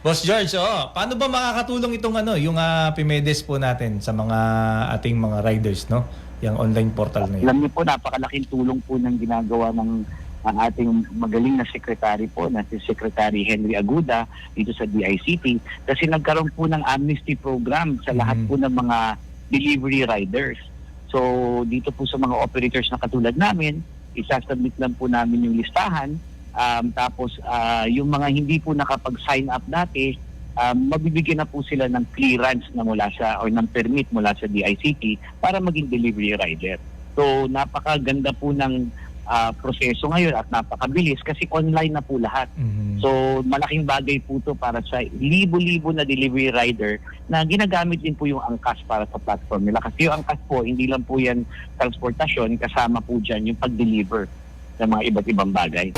Boss George, oh, paano ba makakatulong itong ano, yung ah, Pimedes po natin sa mga ating mga riders, no? Yung online portal na yun. Alam niyo po, napakalaking tulong po ng ginagawa ng ang ating magaling na sekretary po, na si Secretary Henry Aguda dito sa DICT kasi nagkaroon po ng amnesty program sa lahat Mhm. po ng mga delivery riders. So dito po sa mga operators na katulad namin, isasubmit lang po namin yung listahan um, tapos ah, yung mga hindi po nakapag-sign up dati, um, mabibigyan na po sila ng clearance na mula sa or ng permit mula sa DICT para maging delivery rider. So napakaganda po ng ah, proseso ngayon at napakabilis kasi online na po lahat. Mhm. So malaking bagay po to para sa libo-libo na delivery rider na ginagamit din po yung angkas para sa platform nila. Kasi yung angkas po, hindi lang po yan transportasyon, kasama po dyan yung pag-deliver ng mga iba't ibang bagay.